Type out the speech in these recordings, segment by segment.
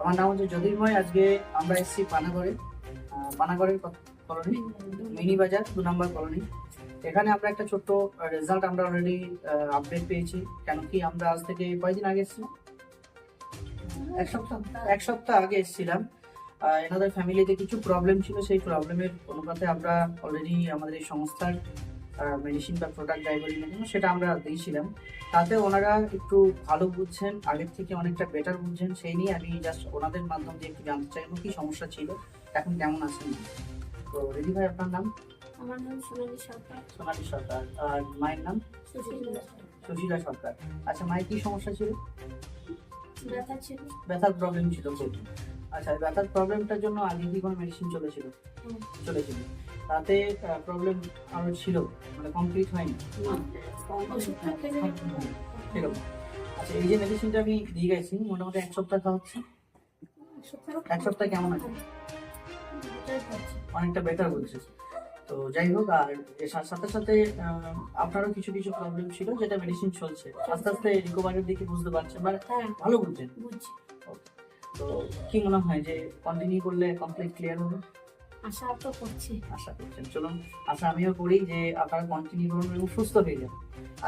আমার নাম হচ্ছে জ্যোতির্ময় আজকে আমরা এসেছি পানাগড়ে পানাগড়ের কলোনি মিনি বাজার দু নম্বর কলোনি। এখানে আমরা একটা ছোট্ট রেজাল্ট আমরা অলরেডি আপডেট পেয়েছি কেন কি আমরা আজ থেকে কয়দিন আগে এসেছি এক সপ্তাহ। এক সপ্তাহ আগে এসেছিলাম। এনাদের ফ্যামিলিতে কিছু প্রবলেম ছিল সেই প্রবলেমের অনুপাতে আমরা অলরেডি আমাদের এই সংস্থার মেডিসিন বা প্রোডাক্ট যাই বলি না কেন, সেটা আমরা দিয়েছিলাম। তাতে ওনারা একটু ভালো বুঝছেন আগের থেকে অনেকটা বেটার বুঝছেন সেই নিয়ে আমি জাস্ট ওনাদের মাধ্যম দিয়ে একটু জানতে চাইব কি সমস্যা ছিল এখন কেমন আছেন? তো রেডি ভাই আপনার নাম? আমার নাম সোনালী সরকার। সোনালী সরকার। আর মায়ের নাম? সুশীল সরকার। আচ্ছা মায়ের কি সমস্যা ছিল? ব্যথা ছিল। ব্যথার প্রবলেম ছিল খুব। আচ্ছা ব্যথার প্রবলেমটার জন্য আগে কি কোনো মেডিসিন চলেছিল। চলেছিল তাতে প্রবলেম আরও ছিল মানে কমপ্লিট হয়নি। ওষুধটা সেরকম। আচ্ছা এই যে মেডিসিনটা আমি দিয়ে গেছি মোটামুটি এক সপ্তাহ খাওয়াচ্ছি এক সপ্তাহ কেমন আছে? অনেকটা বেটার বলছে। তো যাই হোক আর এর সাথে সাথে আপনারও কিছু কিছু প্রবলেম ছিল যেটা মেডিসিন চলছে। আস্তে আস্তে রিকভারির দিকে বুঝতে পারছেন মানে হ্যাঁ। ভালো বুঝছেন। বুঝছি। তো কি মনে হয় যে কন্টিনিউ করলে কমপ্লিট ক্লিয়ার হবে? আশা তো করছি। আশা করছেন। চলুন আশা আমিও করি যে আপনারা কন্টিনিউ করুন এবং সুস্থ হয়ে যান।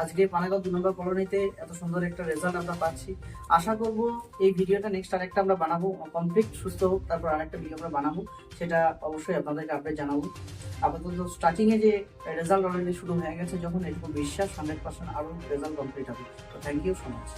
আজকে পানাগড় দু নম্বর কলোনিতে এত সুন্দর একটা রেজাল্ট আমরা পাচ্ছি। আশা করব এই ভিডিওটা নেক্সট আরেকটা আমরা বানাবো কমপ্লিট সুস্থ হোক তারপর আরেকটা ভিডিও আমরা বানাবো। সেটা অবশ্যই আপনাদেরকে আপডেট জানাব। আপাতত স্টার্টিংয়ে যে রেজাল্ট অলরেডি শুরু হয়ে গেছে যখন এরকম বিশ্বাস হান্ড্রেড পার্সেন্ট আরও রেজাল্ট কমপ্লিট হবে। তো থ্যাংক ইউ সো মাচ